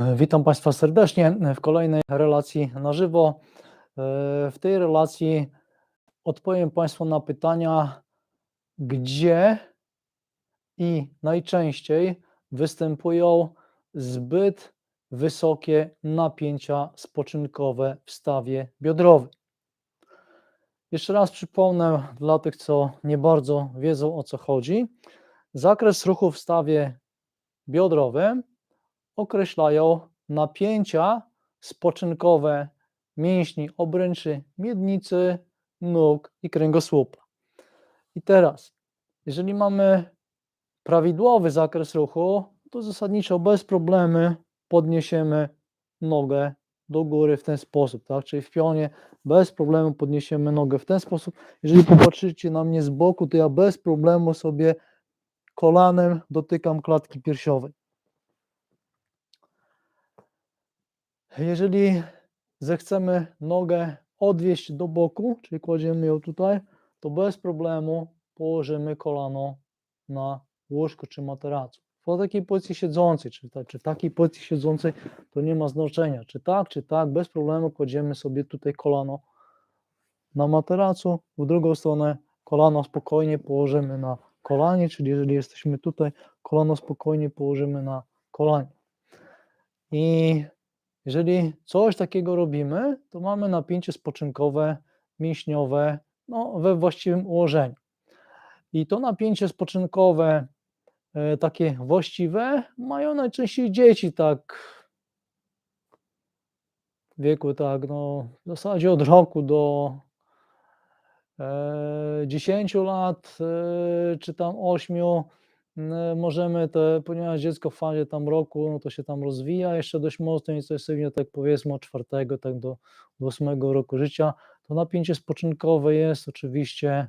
Witam Państwa serdecznie w kolejnej relacji na żywo. W tej relacji odpowiem Państwu na pytania, gdzie i najczęściej występują zbyt wysokie napięcia spoczynkowe w stawie biodrowym. Jeszcze raz przypomnę dla tych, co nie bardzo wiedzą o co chodzi. Zakres ruchu w stawie biodrowym określają napięcia spoczynkowe mięśni obręczy miednicy, nóg i kręgosłupa. I teraz, jeżeli mamy prawidłowy zakres ruchu, to zasadniczo bez problemu podniesiemy nogę do góry w ten sposób, tak? Czyli w pionie bez problemu podniesiemy nogę w ten sposób. Jeżeli popatrzycie na mnie z boku, to ja bez problemu sobie kolanem dotykam klatki piersiowej. Jeżeli zechcemy nogę odwieźć do boku, czyli kładziemy ją tutaj, to bez problemu położymy kolano na łóżko czy materacu. W takiej pozycji siedzącej, czy, ta, czy takiej pozycji siedzącej, to nie ma znaczenia, czy tak, czy tak, bez problemu kładziemy sobie tutaj kolano na materacu, w drugą stronę kolano spokojnie położymy na kolanie, czyli jeżeli jesteśmy tutaj, kolano spokojnie położymy na kolanie. I jeżeli coś takiego robimy, to mamy napięcie spoczynkowe, mięśniowe no, we właściwym ułożeniu. I to napięcie spoczynkowe, e, takie właściwe, mają najczęściej dzieci, tak w wieku, tak, no, w zasadzie od roku do e, 10 lat, e, czy tam 8 możemy te, ponieważ dziecko w fazie tam roku, no to się tam rozwija jeszcze dość mocno i to jest pewnie tak powiedzmy od czwartego tak do, do ósmego roku życia, to napięcie spoczynkowe jest oczywiście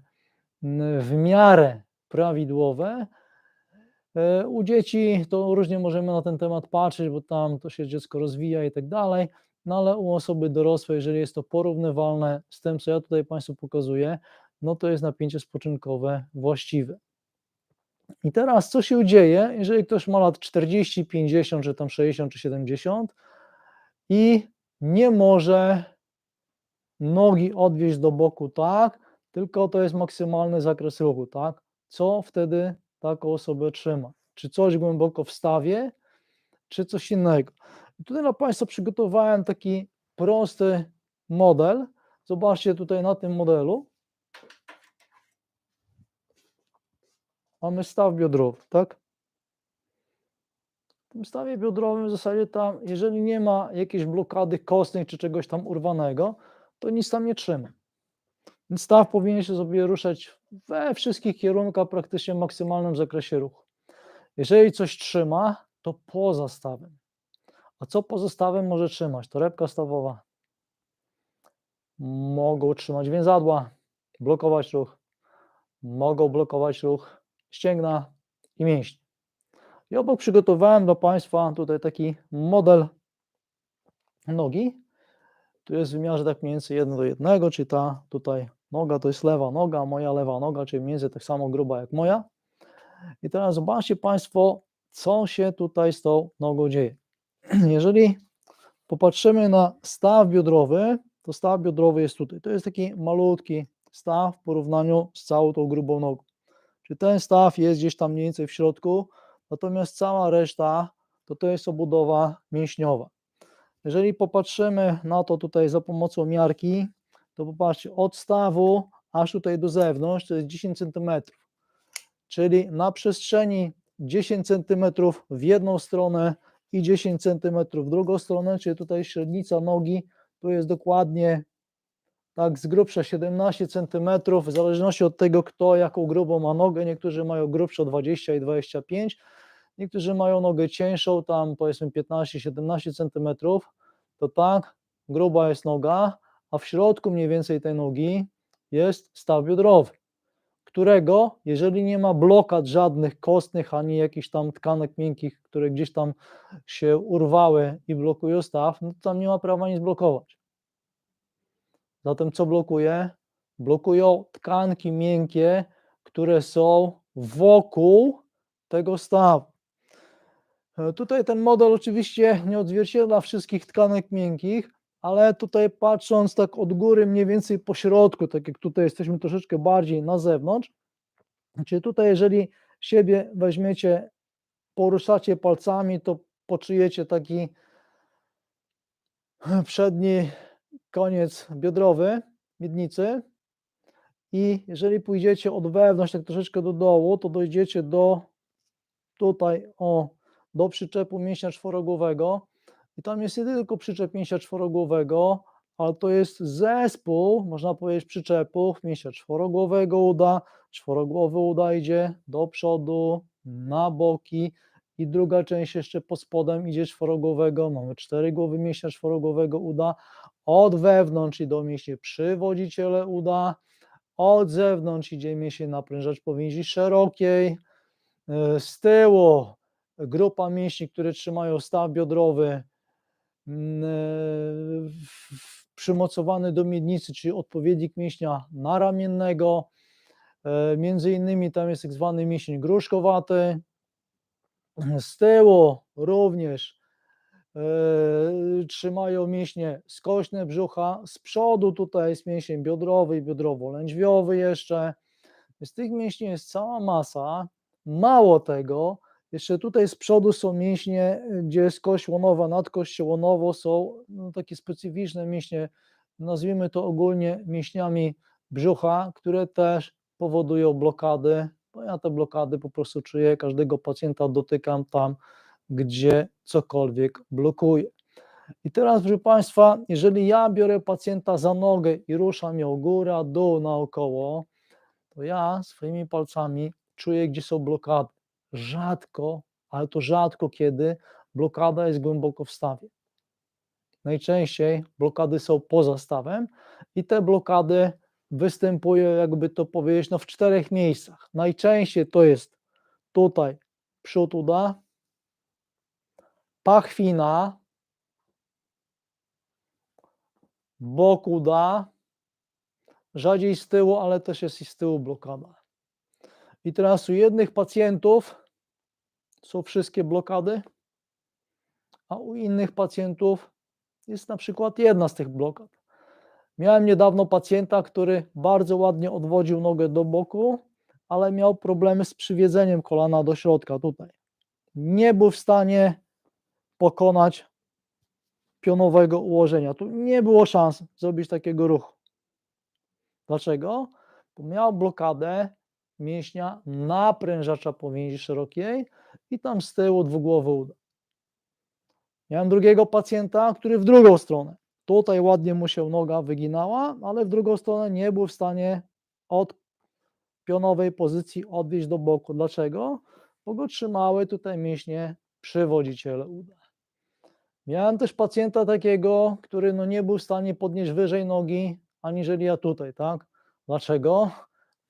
w miarę prawidłowe. E, u dzieci to różnie możemy na ten temat patrzeć, bo tam to się dziecko rozwija i tak dalej, no ale u osoby dorosłej, jeżeli jest to porównywalne z tym, co ja tutaj Państwu pokazuję, no to jest napięcie spoczynkowe właściwe. I teraz co się dzieje, jeżeli ktoś ma lat 40, 50, czy tam 60, czy 70 i nie może nogi odwieźć do boku tak, tylko to jest maksymalny zakres ruchu, tak? Co wtedy taką osobę trzyma? Czy coś głęboko wstawię, czy coś innego? I tutaj dla Państwa przygotowałem taki prosty model. Zobaczcie tutaj na tym modelu. Mamy staw biodrowy, tak? W tym stawie biodrowym w zasadzie tam, jeżeli nie ma jakiejś blokady kostnej czy czegoś tam urwanego, to nic tam nie trzyma. Więc staw powinien się sobie ruszać we wszystkich kierunkach praktycznie w maksymalnym zakresie ruchu. Jeżeli coś trzyma, to poza stawem. A co poza stawem może trzymać? Torebka stawowa. Mogą trzymać więzadła, blokować ruch. Mogą blokować ruch ścięgna i mięśnie. I obok przygotowałem dla Państwa tutaj taki model nogi. Tu jest w wymiarze tak mniej więcej 1 do 1, czyli ta tutaj noga to jest lewa noga, moja lewa noga, czyli mniej więcej tak samo gruba jak moja. I teraz zobaczcie Państwo, co się tutaj z tą nogą dzieje. Jeżeli popatrzymy na staw biodrowy, to staw biodrowy jest tutaj. To jest taki malutki staw w porównaniu z całą tą grubą nogą. Czy ten staw jest gdzieś tam mniej więcej w środku, natomiast cała reszta to to jest obudowa mięśniowa. Jeżeli popatrzymy na to tutaj za pomocą miarki, to popatrzcie, od stawu aż tutaj do zewnątrz to jest 10 cm. Czyli na przestrzeni 10 cm w jedną stronę i 10 cm w drugą stronę, czyli tutaj średnica nogi to jest dokładnie tak z grubsza 17 cm, w zależności od tego, kto jaką grubą ma nogę. Niektórzy mają grubszą 20 i 25, niektórzy mają nogę cieńszą, tam powiedzmy 15-17 cm, to tak, gruba jest noga, a w środku mniej więcej tej nogi jest staw biodrowy, którego, jeżeli nie ma blokad żadnych kostnych, ani jakichś tam tkanek miękkich, które gdzieś tam się urwały i blokują staw, no to tam nie ma prawa nic blokować. Zatem co blokuje? Blokują tkanki miękkie, które są wokół tego stawu. E, Tutaj ten model oczywiście nie odzwierciedla wszystkich tkanek miękkich, ale tutaj patrząc tak od góry mniej więcej po środku, tak jak tutaj jesteśmy troszeczkę bardziej na zewnątrz, czyli tutaj jeżeli siebie weźmiecie, poruszacie palcami, to poczujecie taki przedni koniec biodrowy miednicy. I jeżeli pójdziecie od wewnątrz tak troszeczkę do dołu, to dojdziecie do tutaj o do przyczepu mięśnia czworogłowego. I tam jest nie tylko przyczep mięśnia czworogłowego, ale to jest zespół, można powiedzieć, przyczepów mięśnia czworogłowego uda, czworogłowy uda idzie do przodu, na boki. I druga część jeszcze pod spodem idzie czworogłowego, mamy cztery głowy mięśnia czworogłowego uda, od wewnątrz idą mięśnie przywodziciele uda, od zewnątrz idzie mięsień naprężacz powięzi szerokiej, e, z tyłu grupa mięśni, które trzymają staw biodrowy, mm, w- przymocowany do miednicy, czyli odpowiednik mięśnia naramiennego. E, Między innymi tam jest tak zwany mięsień gruszkowaty. Z tyłu również trzymają mięśnie skośne brzucha. Z przodu tutaj jest mięsień biodrowy i biodrowo-lędźwiowy jeszcze. Z tych mięśni jest cała masa. Mało tego, jeszcze tutaj z przodu są mięśnie, gdzie jest kość łonowa, nad kością łonową są no, takie specyficzne mięśnie, nazwijmy to ogólnie mięśniami brzucha, które też powodują blokady, bo ja te blokady po prostu czuję, każdego pacjenta dotykam tam, gdzie cokolwiek blokuje. I teraz, proszę Państwa, jeżeli ja biorę pacjenta za nogę i ruszam ją góra, dół, naokoło, to ja swoimi palcami czuję, gdzie są blokady. Rzadko, ale to rzadko kiedy blokada jest głęboko w stawie. Najczęściej blokady są poza stawem i te blokady występują, jakby to powiedzieć, no w czterech miejscach. Najczęściej to jest tutaj przód uda, pachwina, bok uda, rzadziej z tyłu, ale też jest i z tyłu blokada. I teraz u jednych pacjentów są wszystkie blokady, a u innych pacjentów jest na przykład jedna z tych blokad. Miałem niedawno pacjenta, który bardzo ładnie odwodził nogę do boku, ale miał problemy z przywiedzeniem kolana do środka tutaj. Nie był w stanie pokonać pionowego ułożenia. Tu nie było szans zrobić takiego ruchu. Dlaczego? Bo miał blokadę mięśnia naprężacza powięzi szerokiej i tam z tyłu dwugłowy uda. Miałem drugiego pacjenta, który w drugą stronę. Tutaj ładnie mu się noga wyginała, ale w drugą stronę nie był w stanie od pionowej pozycji odwieźć do boku. Dlaczego? Bo go trzymały tutaj mięśnie przywodziciele uda. Miałem też pacjenta takiego, który no nie był w stanie podnieść wyżej nogi, aniżeli ja tutaj, tak? Dlaczego?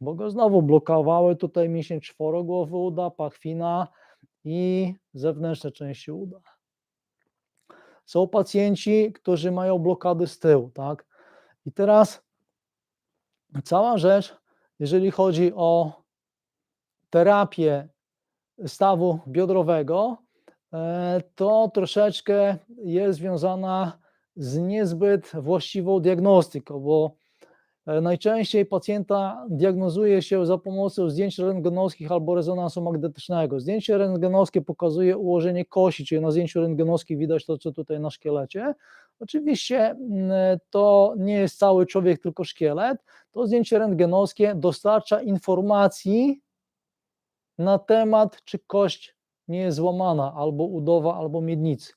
Bo go znowu blokowały tutaj mięsień czworogłowy uda, pachwina i zewnętrzne części uda. Są pacjenci, którzy mają blokady z tyłu, tak? I teraz cała rzecz, jeżeli chodzi o terapię stawu biodrowego, to troszeczkę jest związana z niezbyt właściwą diagnostyką, bo e, najczęściej pacjenta diagnozuje się za pomocą zdjęć rentgenowskich albo rezonansu magnetycznego. Zdjęcie rentgenowskie pokazuje ułożenie kości, czyli na zdjęciu rentgenowskim widać to, co tutaj na szkielecie. Oczywiście mm, to nie jest cały człowiek, tylko szkielet. To zdjęcie rentgenowskie dostarcza informacji na temat, czy kość nie jest złamana, albo udowa, albo miednicy.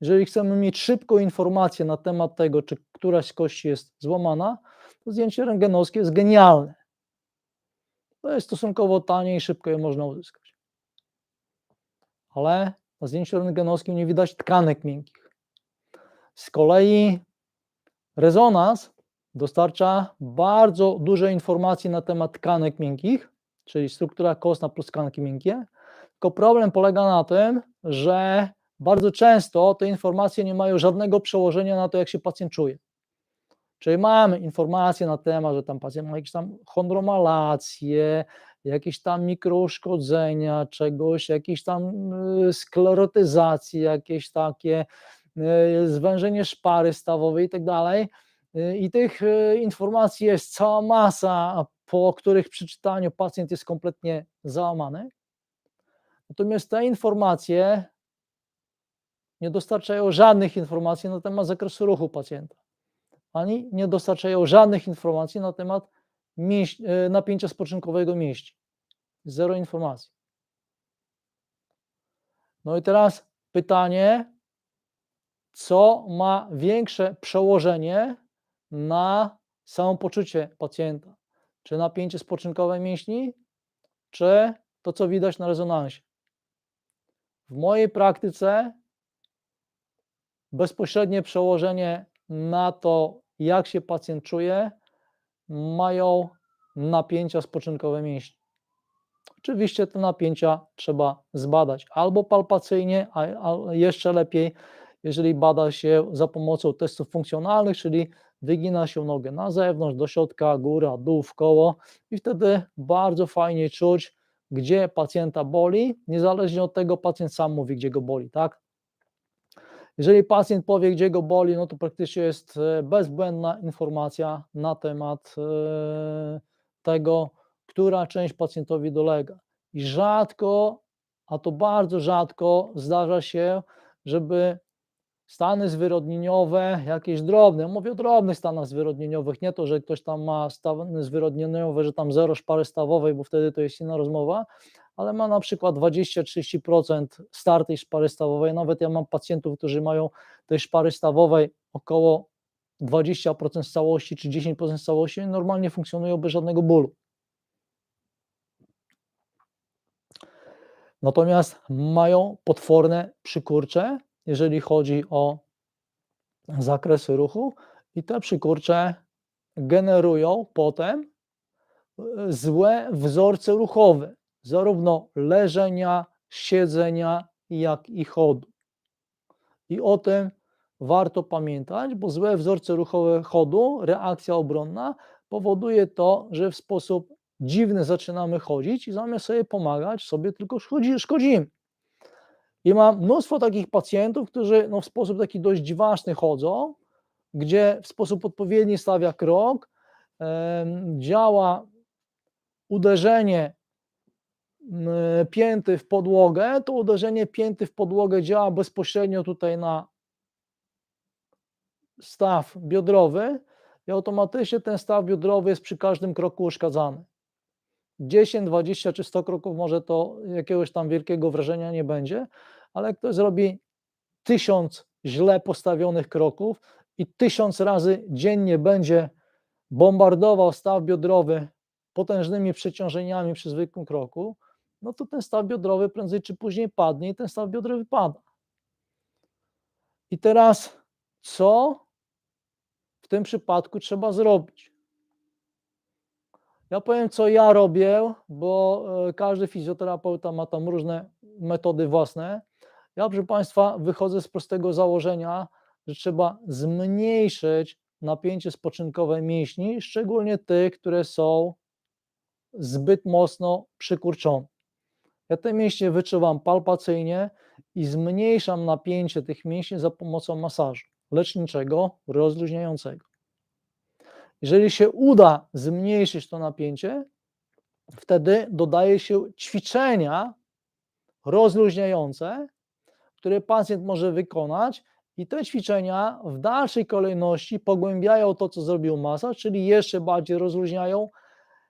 Jeżeli chcemy mieć szybką informację na temat tego, czy któraś z kości jest złamana, to zdjęcie rentgenowskie jest genialne. To jest stosunkowo tanie i szybko je można uzyskać. Ale na zdjęciu rentgenowskim nie widać tkanek miękkich. Z kolei rezonans dostarcza bardzo duże informacje na temat tkanek miękkich, czyli struktura kostna plus tkanki miękkie. Tylko problem polega na tym, że bardzo często te informacje nie mają żadnego przełożenia na to, jak się pacjent czuje. Czyli mamy informacje na temat, że tam pacjent ma jakieś tam chondromalacje, jakieś tam mikrouszkodzenia czegoś, jakieś tam y, sklerotyzacje, jakieś takie y, zwężenie szpary stawowej i tak dalej. Y, I tych informacji jest cała masa, po których przeczytaniu pacjent jest kompletnie załamany. Natomiast te informacje nie dostarczają żadnych informacji na temat zakresu ruchu pacjenta, ani nie dostarczają żadnych informacji na temat y, napięcia spoczynkowego mięśni. Zero informacji. No i teraz pytanie, co ma większe przełożenie na samopoczucie pacjenta? Czy napięcie spoczynkowe mięśni, czy to, co widać na rezonansie? W mojej praktyce bezpośrednie przełożenie na to, jak się pacjent czuje, mają napięcia spoczynkowe mięśni. Oczywiście te napięcia trzeba zbadać albo palpacyjnie, a, jeszcze lepiej, jeżeli bada się za pomocą testów funkcjonalnych, czyli wygina się nogę na zewnątrz, do środka, góra, dół, w koło i wtedy bardzo fajnie czuć, gdzie pacjenta boli, niezależnie od tego pacjent sam mówi, gdzie go boli, tak? Jeżeli pacjent powie, gdzie go boli, no to praktycznie jest e, bezbłędna informacja na temat e, tego, która część pacjentowi dolega. I rzadko, a to bardzo rzadko zdarza się, żeby stany zwyrodnieniowe, jakieś drobne, mówię o drobnych stanach zwyrodnieniowych, nie to, że ktoś tam ma stany zwyrodnieniowe, że tam zero szpary stawowej, bo wtedy to jest inna rozmowa, ale ma na przykład 20-30% startej szpary stawowej. Nawet ja mam pacjentów, którzy mają tej szpary stawowej około 20% z całości czy 10% z całości, normalnie funkcjonują bez żadnego bólu. Natomiast mają potworne przykurcze, jeżeli chodzi o zakresy ruchu, i te przykurcze generują potem e, złe wzorce ruchowe, zarówno leżenia, siedzenia, jak i chodu. I o tym warto pamiętać, bo złe wzorce ruchowe chodu, reakcja obronna powoduje to, że w sposób dziwny zaczynamy chodzić i zamiast sobie pomagać, sobie tylko szkodzi, szkodzimy. I mam mnóstwo takich pacjentów, którzy no, w sposób taki dość dziwaczny chodzą, gdzie w sposób odpowiedni stawia krok, działa uderzenie pięty w podłogę, to uderzenie pięty w podłogę działa bezpośrednio tutaj na staw biodrowy i automatycznie ten staw biodrowy jest przy każdym kroku uszkadzany. 10, 20 czy 100 kroków może to jakiegoś tam wielkiego wrażenia nie będzie, ale jak ktoś zrobi tysiąc źle postawionych kroków i tysiąc razy dziennie będzie bombardował staw biodrowy potężnymi przeciążeniami przy zwykłym kroku, no to ten staw biodrowy prędzej czy później padnie i ten staw biodrowy pada. I teraz co w tym przypadku trzeba zrobić? Ja powiem, co ja robię, bo e, każdy fizjoterapeuta ma tam różne metody własne. Ja, proszę Państwa, wychodzę z prostego założenia, że trzeba zmniejszyć napięcie spoczynkowe mięśni, szczególnie tych, które są zbyt mocno przykurczone. Ja te mięśnie wyczuwam palpacyjnie i zmniejszam napięcie tych mięśni za pomocą masażu leczniczego, rozluźniającego. Jeżeli się uda zmniejszyć to napięcie, wtedy dodaje się ćwiczenia rozluźniające, które pacjent może wykonać i te ćwiczenia w dalszej kolejności pogłębiają to, co zrobił masaż, czyli jeszcze bardziej rozluźniają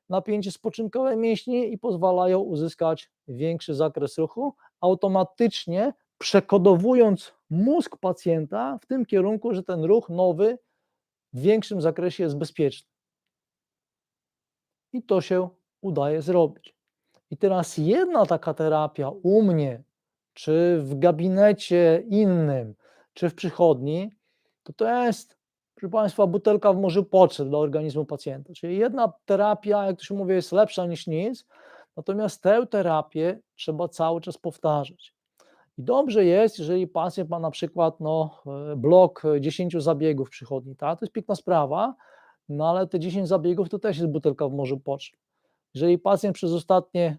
napięcie spoczynkowe mięśni i pozwalają uzyskać większy zakres ruchu, automatycznie przekodowując mózg pacjenta w tym kierunku, że ten ruch nowy w większym zakresie jest bezpieczny. I to się udaje zrobić. I teraz jedna taka terapia u mnie, czy w gabinecie innym, czy w przychodni, to to jest, proszę Państwa, butelka w morzu potrzeb dla organizmu pacjenta. Czyli jedna terapia, jak to się mówi, jest lepsza niż nic, natomiast tę terapię trzeba cały czas powtarzać. I dobrze jest, jeżeli pacjent ma na przykład no, e, blok e, 10 zabiegów przychodni, tak? To jest piękna sprawa, no ale te 10 zabiegów to też jest butelka w morzu potrzeb. Jeżeli pacjent przez ostatnie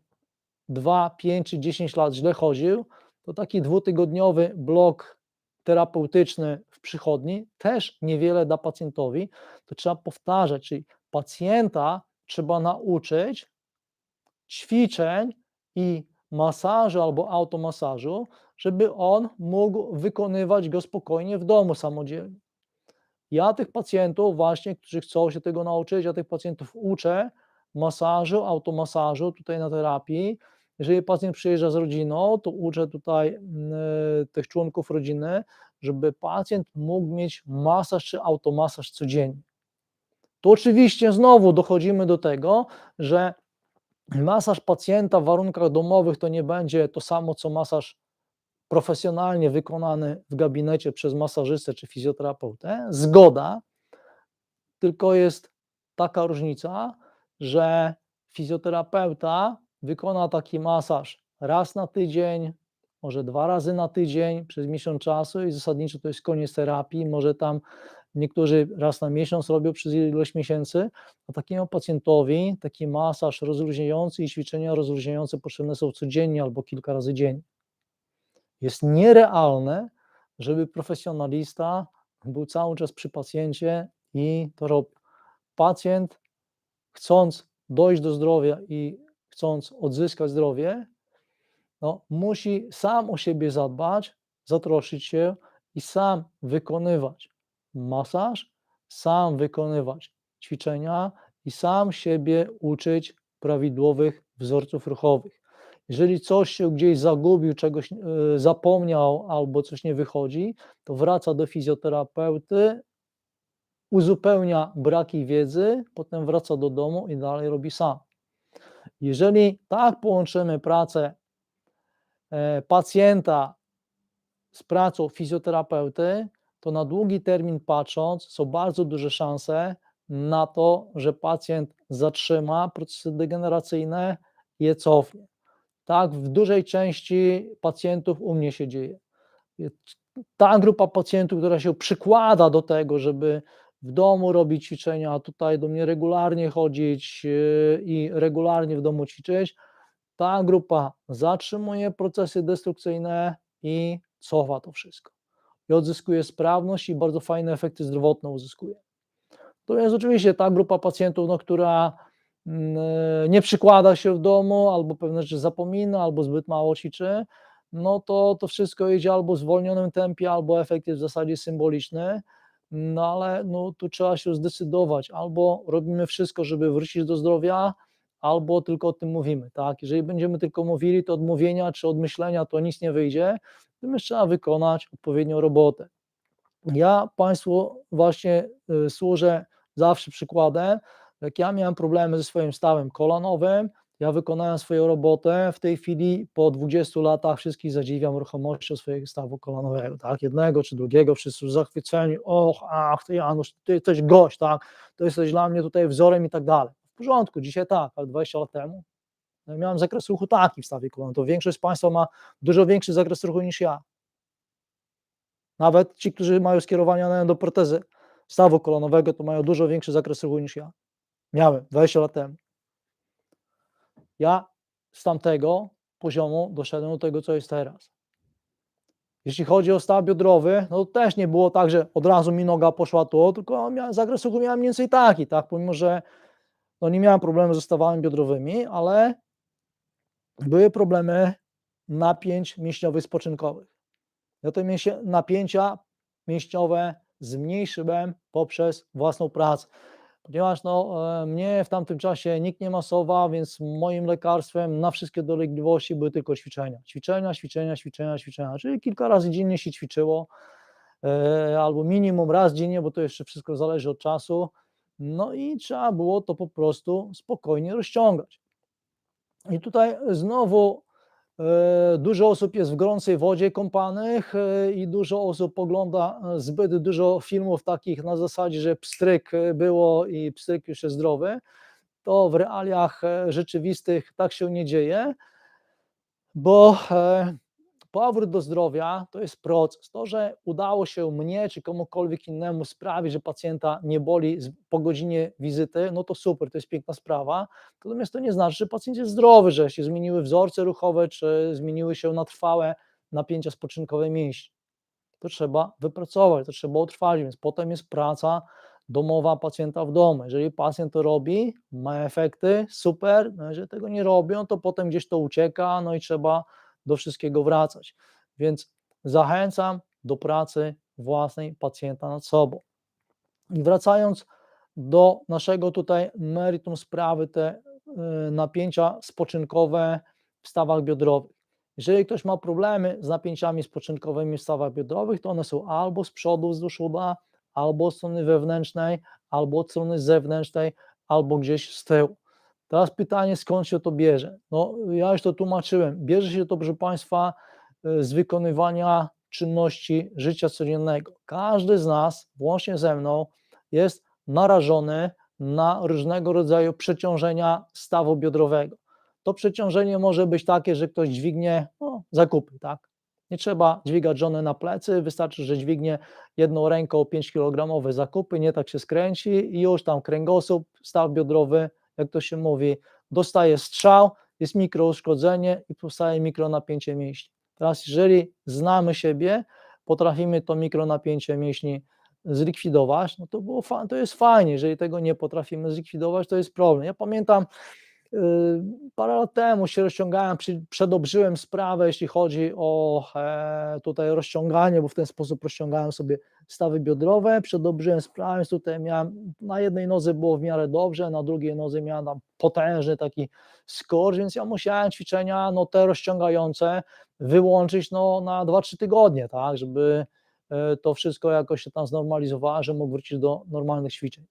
2, 5 czy 10 lat źle chodził, to taki dwutygodniowy blok terapeutyczny w przychodni też niewiele da pacjentowi. To trzeba powtarzać, czyli pacjenta trzeba nauczyć ćwiczeń i masażu albo automasażu, żeby on mógł wykonywać go spokojnie w domu samodzielnie. Ja tych pacjentów właśnie, którzy chcą się tego nauczyć, ja tych pacjentów uczę masażu, automasażu tutaj na terapii. Jeżeli pacjent przyjeżdża z rodziną, to uczę tutaj mm, tych członków rodziny, żeby pacjent mógł mieć masaż czy automasaż codziennie. Tu oczywiście znowu dochodzimy do tego, że masaż pacjenta w warunkach domowych to nie będzie to samo, co masaż profesjonalnie wykonany w gabinecie przez masażystę czy fizjoterapeutę. Zgoda, tylko jest taka różnica, że fizjoterapeuta wykona taki masaż raz na tydzień, może dwa razy na tydzień przez miesiąc czasu i zasadniczo to jest koniec terapii. Może tam niektórzy raz na miesiąc robią przez ilość miesięcy, a takiemu pacjentowi taki masaż rozluźniający i ćwiczenia rozluźniające potrzebne są codziennie albo kilka razy dziennie. Jest nierealne, żeby profesjonalista był cały czas przy pacjencie i to robił. Pacjent, chcąc dojść do zdrowia i chcąc odzyskać zdrowie, no, musi sam o siebie zadbać, zatroszczyć się i sam wykonywać masaż, sam wykonywać ćwiczenia i sam siebie uczyć prawidłowych wzorców ruchowych. Jeżeli coś się gdzieś zagubił, czegoś e, zapomniał albo coś nie wychodzi, to wraca do fizjoterapeuty, uzupełnia braki wiedzy, potem wraca do domu i dalej robi sam. Jeżeli tak połączymy pracę e, pacjenta z pracą fizjoterapeuty, to na długi termin patrząc, są bardzo duże szanse na to, że pacjent zatrzyma procesy degeneracyjne i je cofnie. Tak, w dużej części pacjentów u mnie się dzieje. Ta grupa pacjentów, która się przykłada do tego, żeby w domu robić ćwiczenia, tutaj do mnie regularnie chodzić yy, i regularnie w domu ćwiczyć, ta grupa zatrzymuje procesy destrukcyjne i cofa to wszystko. I odzyskuje sprawność i bardzo fajne efekty zdrowotne uzyskuje. To jest oczywiście ta grupa pacjentów, no, która mm, nie przykłada się w domu, albo pewne rzeczy zapomina, albo zbyt mało ćwiczy, no to to wszystko idzie albo w zwolnionym tempie, albo efekt jest w zasadzie symboliczny, no ale no, tu trzeba się zdecydować, albo robimy wszystko, żeby wrócić do zdrowia, albo tylko o tym mówimy, tak? Jeżeli będziemy tylko mówili, to od mówienia czy od myślenia to nic nie wyjdzie, natomiast trzeba wykonać odpowiednią robotę. Ja Państwu właśnie y, służę zawsze przykładem, jak ja miałem problemy ze swoim stawem kolanowym, ja wykonałem swoją robotę, w tej chwili po 20 latach wszystkich zadziwiam ruchomością swojego stawu kolanowego, tak, jednego czy drugiego, wszyscy zachwyceni, och, ach, ty Janusz, ty jesteś gość, tak, to jesteś dla mnie tutaj wzorem i tak dalej. W porządku, dzisiaj tak, ale 20 lat temu miałem zakres ruchu taki w stawie kolanowej, to większość z Państwa ma dużo większy zakres ruchu niż ja. Nawet ci, którzy mają skierowania do protezy stawu kolanowego, to mają dużo większy zakres ruchu niż ja. Miałem 20 lat temu. Ja z tamtego poziomu doszedłem do tego, co jest teraz. Jeśli chodzi o staw biodrowy, no to też nie było tak, że od razu mi noga poszła tu, tylko miałem, zakres ruchu miałem mniej więcej taki, tak, pomimo, że no nie miałem problemu ze stawami biodrowymi, ale były problemy napięć mięśniowych spoczynkowych. Ja te napięcia mięśniowe zmniejszyłem poprzez własną pracę ponieważ no, e, mnie w tamtym czasie nikt nie masował, więc moim lekarstwem na wszystkie dolegliwości były tylko ćwiczenia. Ćwiczenia, ćwiczenia, ćwiczenia, ćwiczenia, czyli kilka razy dziennie się ćwiczyło, e, albo minimum raz dziennie, bo to jeszcze wszystko zależy od czasu. No i trzeba było to po prostu spokojnie rozciągać. I tutaj znowu E, dużo osób jest w gorącej wodzie kąpanych e, i dużo osób ogląda e, zbyt dużo filmów takich na zasadzie, że pstryk było i pstryk już jest zdrowy. To w realiach rzeczywistych tak się nie dzieje, bo powrót do zdrowia to jest proces. To, że udało się mnie czy komukolwiek innemu sprawić, że pacjenta nie boli po godzinie wizyty, no to super, to jest piękna sprawa. Natomiast to nie znaczy, że pacjent jest zdrowy, że się zmieniły wzorce ruchowe, czy zmieniły się na trwałe napięcia spoczynkowe mięśni. To trzeba wypracować, to trzeba utrwalić, więc potem jest praca domowa pacjenta w domu. Jeżeli pacjent to robi, ma efekty, super. No jeżeli tego nie robią, to potem gdzieś to ucieka, no i trzeba do wszystkiego wracać. Więc zachęcam do pracy własnej pacjenta nad sobą. I wracając do naszego tutaj meritum sprawy, te y, napięcia spoczynkowe w stawach biodrowych. Jeżeli ktoś ma problemy z napięciami spoczynkowymi w stawach biodrowych, to one są albo z przodu wzdłuż uda, albo od strony wewnętrznej, albo od strony zewnętrznej, albo gdzieś z tyłu. Teraz pytanie, skąd się to bierze? No, ja już to tłumaczyłem. Bierze się to, proszę Państwa, y, z wykonywania czynności życia codziennego. Każdy z nas, włącznie ze mną, jest narażony na różnego rodzaju przeciążenia stawu biodrowego. To przeciążenie może być takie, że ktoś dźwignie no, zakupy, tak? Nie trzeba dźwigać żony na plecy, wystarczy, że dźwignie jedną ręką 5 kg zakupy, nie tak się skręci i już tam kręgosłup, staw biodrowy, jak to się mówi, dostaje strzał, jest mikrouszkodzenie i powstaje mikronapięcie mięśni. Teraz, jeżeli znamy siebie, potrafimy to mikronapięcie mięśni zlikwidować, no to, było to jest fajnie. Jeżeli tego nie potrafimy zlikwidować, to jest problem. Ja pamiętam, parę lat temu się rozciągałem, przedobrzyłem sprawę, jeśli chodzi o e, tutaj rozciąganie, bo w ten sposób rozciągałem sobie stawy biodrowe, przedobrzyłem sprawę, więc tutaj miałem, na jednej nodze było w miarę dobrze, na drugiej nodze miałem tam potężny taki skurcz, więc ja musiałem ćwiczenia, no te rozciągające wyłączyć no, na 2-3 tygodnie, tak, żeby e, to wszystko jakoś się tam znormalizowało, że mógł wrócić do normalnych ćwiczeń.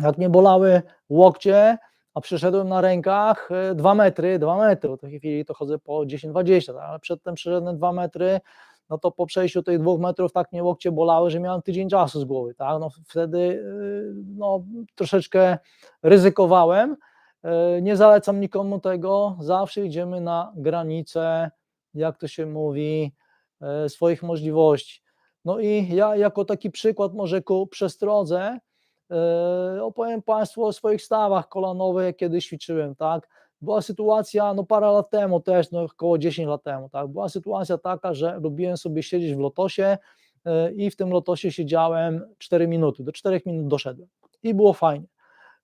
Jak mnie bolały łokcie, a przeszedłem na rękach 2 metry, 2 metry, w tej chwili to chodzę po 10-20, tak, ale przedtem przeszedłem 2 metry, no to po przejściu tych dwóch metrów tak mnie łokcie bolały, że miałem tydzień czasu z głowy, tak, no wtedy y, no, troszeczkę ryzykowałem, Y, nie zalecam nikomu tego, zawsze idziemy na granicę, jak to się mówi, e, swoich możliwości. No i ja jako taki przykład może ku przestrodze e, opowiem Państwu o swoich stawach kolanowych, jak kiedyś ćwiczyłem, tak. Była sytuacja, no parę lat temu też, no około 10 lat temu, tak, była sytuacja taka, że lubiłem sobie siedzieć w lotosie e, i w tym lotosie siedziałem 4 minuty, do 4 minut doszedłem i było fajnie.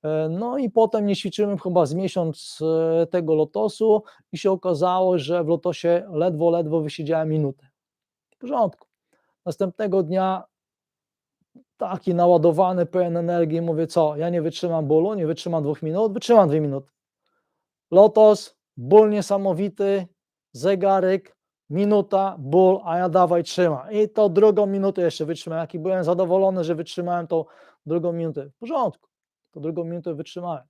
E, No i potem nie ćwiczyłem chyba z miesiąc e, tego lotosu i się okazało, że w lotosie ledwo, ledwo wysiedziałem minutę. W porządku. Następnego dnia taki naładowany, pełen energii, mówię co, ja nie wytrzymam bólu, nie wytrzymam dwóch minut, wytrzymam dwie minuty. Lotos, ból niesamowity, zegarek, minuta, ból, a ja dawaj trzyma. I to drugą minutę jeszcze wytrzymałem. Jaki byłem zadowolony, że wytrzymałem tą drugą minutę. W porządku to drugą minutę wytrzymałem.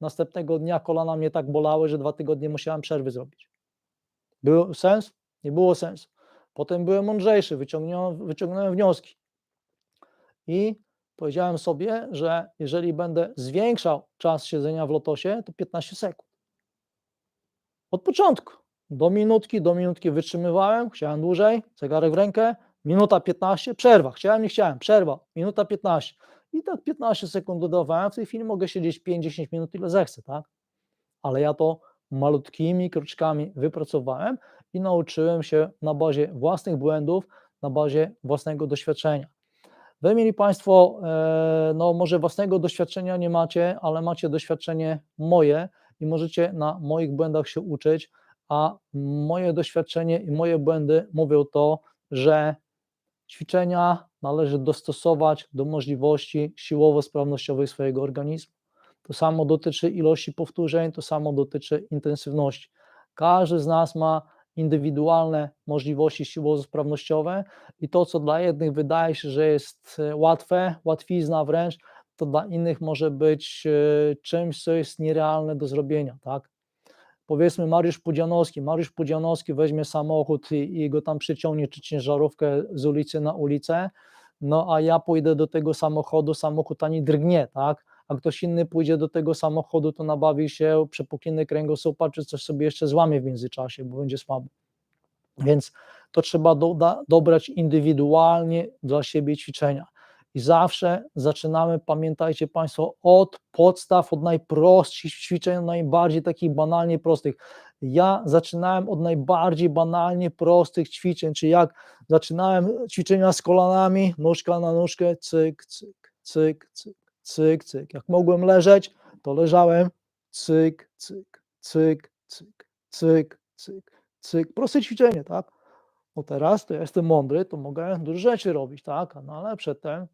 Następnego dnia kolana mnie tak bolały, że dwa tygodnie musiałem przerwy zrobić. Był sens? Nie było sensu. Potem byłem mądrzejszy, wyciągnąłem, wyciągnąłem wnioski. I powiedziałem sobie, że jeżeli będę zwiększał czas siedzenia w lotosie, to 15 sekund. Od początku. Do minutki, do minutki wytrzymywałem, chciałem dłużej, zegarek w rękę, minuta 15, przerwa, chciałem, nie chciałem, przerwa, minuta 15 i tak 15 sekund dodawałem, w tej chwili mogę siedzieć 5-10 minut, ile zechcę, tak? Ale ja to malutkimi kroczkami wypracowałem i nauczyłem się na bazie własnych błędów, na bazie własnego doświadczenia. Wy mieli Państwo, e, no może własnego doświadczenia nie macie, ale macie doświadczenie moje i możecie na moich błędach się uczyć, a moje doświadczenie i moje błędy mówią to, że ćwiczenia należy dostosować do możliwości siłowo-sprawnościowych swojego organizmu. To samo dotyczy ilości powtórzeń, to samo dotyczy intensywności. Każdy z nas ma indywidualne możliwości siłowo-sprawnościowe i to, co dla jednych wydaje się, że jest e, łatwe, łatwizna wręcz, to dla innych może być e, czymś, co jest nierealne do zrobienia, tak? Powiedzmy Mariusz Pudzianowski, Mariusz Pudzianowski weźmie samochód i, i go tam przyciągnie, czy ciężarówkę z ulicy na ulicę, no a ja pójdę do tego samochodu, samochód ani drgnie, tak? A ktoś inny pójdzie do tego samochodu, to nabawi się przepukliny kręgosłupa, czy coś sobie jeszcze złamie w międzyczasie, bo będzie słabo. Więc to trzeba dobrać indywidualnie dla siebie ćwiczenia. I zawsze zaczynamy, pamiętajcie Państwo, od podstaw, od najprostszych ćwiczeń, najbardziej takich banalnie prostych. Ja zaczynałem od najbardziej banalnie prostych ćwiczeń, czyli jak zaczynałem ćwiczenia z kolanami, nóżka na nóżkę, cyk, cyk, cyk, cyk, cyk, cyk. Jak mogłem leżeć, to leżałem, cyk, cyk, cyk, cyk, cyk, cyk, cyk. Proste ćwiczenie, tak? No teraz to ja jestem mądry, to mogę dużo rzeczy robić, tak? No ale przedtem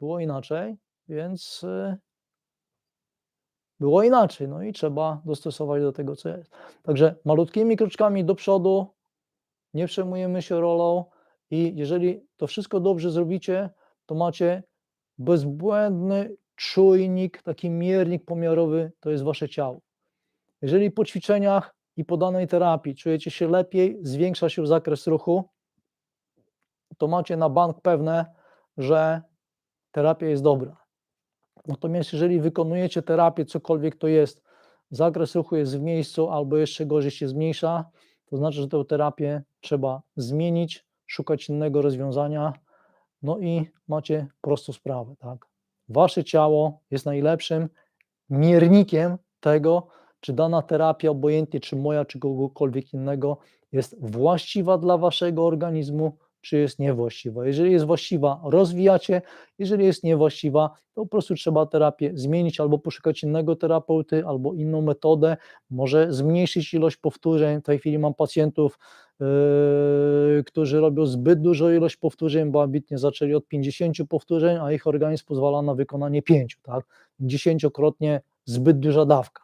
było inaczej, więc y, było inaczej, no i trzeba dostosować do tego, co jest. Także malutkimi kroczkami do przodu, nie przejmujemy się rolą i jeżeli to wszystko dobrze zrobicie, to macie bezbłędny czujnik, taki miernik pomiarowy, to jest wasze ciało. Jeżeli po ćwiczeniach i po danej terapii czujecie się lepiej, zwiększa się zakres ruchu, to macie na bank pewne, że terapia jest dobra. Natomiast jeżeli wykonujecie terapię, cokolwiek to jest, zakres ruchu jest w miejscu albo jeszcze gorzej się zmniejsza, to znaczy, że tę terapię trzeba zmienić, szukać innego rozwiązania, no i macie prostą sprawę, tak? Wasze ciało jest najlepszym miernikiem tego, czy dana terapia, obojętnie czy moja, czy kogokolwiek innego, jest właściwa dla waszego organizmu, czy jest niewłaściwa. Jeżeli jest właściwa, rozwijacie, jeżeli jest niewłaściwa, to po prostu trzeba terapię zmienić albo poszukać innego terapeuty, albo inną metodę, może zmniejszyć ilość powtórzeń. W tej chwili mam pacjentów, którzy robią zbyt dużą ilość powtórzeń, bo ambitnie zaczęli od 50 powtórzeń, a ich organizm pozwala na wykonanie 5, tak? Dziesięciokrotnie zbyt duża dawka.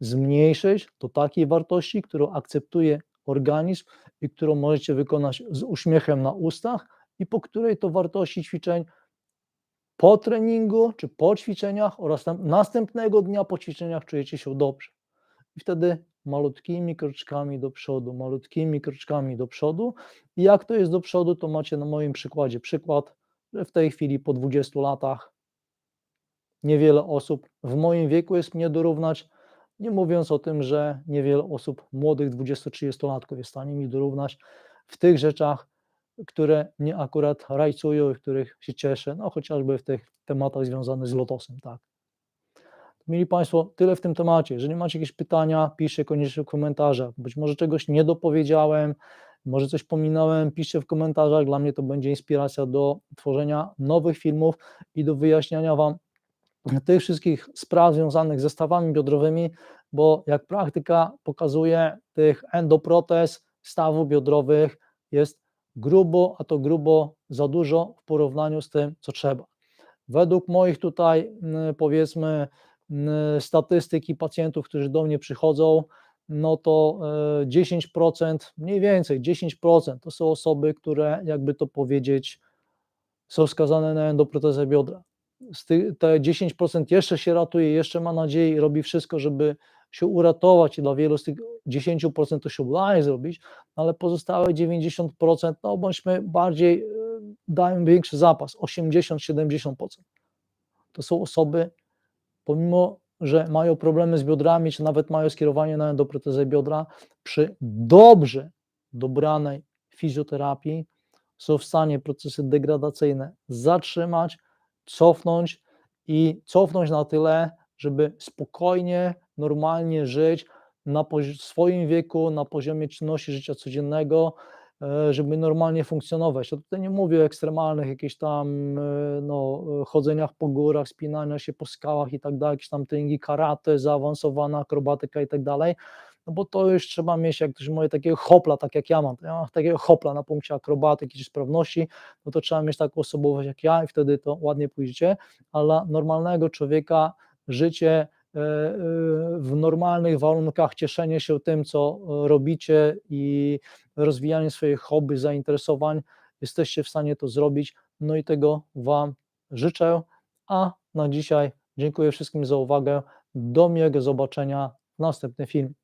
Zmniejszyć do takiej wartości, którą akceptuje organizm i którą możecie wykonać z uśmiechem na ustach i po której to wartości ćwiczeń po treningu czy po ćwiczeniach oraz następnego dnia po ćwiczeniach czujecie się dobrze. I wtedy malutkimi kroczkami do przodu, malutkimi kroczkami do przodu. I jak to jest do przodu, to macie na moim przykładzie przykład, że w tej chwili po 20 latach niewiele osób w moim wieku jest mnie dorównać, nie mówiąc o tym, że niewiele osób młodych 20-30-latków jest w stanie mi dorównać w tych rzeczach, które mnie akurat rajcują i których się cieszę, no chociażby w tych tematach związanych z lotosem, tak. Mieli Państwo, tyle w tym temacie. Jeżeli macie jakieś pytania, piszcie koniecznie w komentarzach. Być może czegoś nie dopowiedziałem, może coś pominąłem, piszcie w komentarzach. Dla mnie to będzie inspiracja do tworzenia nowych filmów i do wyjaśniania Wam tych wszystkich spraw związanych ze stawami biodrowymi, bo jak praktyka pokazuje, tych endoprotez stawów biodrowych jest grubo, a to grubo za dużo w porównaniu z tym, co trzeba. Według moich tutaj, powiedzmy, statystyki pacjentów, którzy do mnie przychodzą, no to 10%, mniej więcej 10% to są osoby, które, jakby to powiedzieć, są skazane na endoprotezę biodra te 10% jeszcze się ratuje, jeszcze ma nadzieję i robi wszystko, żeby się uratować i dla wielu z tych 10% to się udaje zrobić, ale pozostałe 90%, no bądźmy bardziej, e, dajmy większy zapas, 80-70%. To są osoby, pomimo, że mają problemy z biodrami, czy nawet mają skierowanie na endoprotezę biodra, przy dobrze dobranej fizjoterapii są w stanie procesy degradacyjne zatrzymać, cofnąć i cofnąć na tyle, żeby spokojnie, normalnie żyć na swoim wieku, na poziomie czynności życia codziennego, żeby normalnie funkcjonować. Ja tutaj nie mówię o ekstremalnych jakichś tam e, no, chodzeniach po górach, spinania się po skałach i tak dalej, jakieś tam treningi karate, zaawansowana akrobatyka i tak dalej, no bo to już trzeba mieć, jak ktoś mówi, takiego hopla, tak jak ja mam, ja mam takiego hopla na punkcie akrobatyki czy sprawności, no to trzeba mieć taką osobowość jak ja i wtedy to ładnie pójdziecie, ale dla normalnego człowieka życie e, e, w normalnych warunkach, cieszenie się tym, co robicie i rozwijanie swoich hobby, zainteresowań, jesteście w stanie to zrobić, no i tego Wam życzę, a na dzisiaj dziękuję wszystkim za uwagę, do miłego zobaczenia w następnym filmie.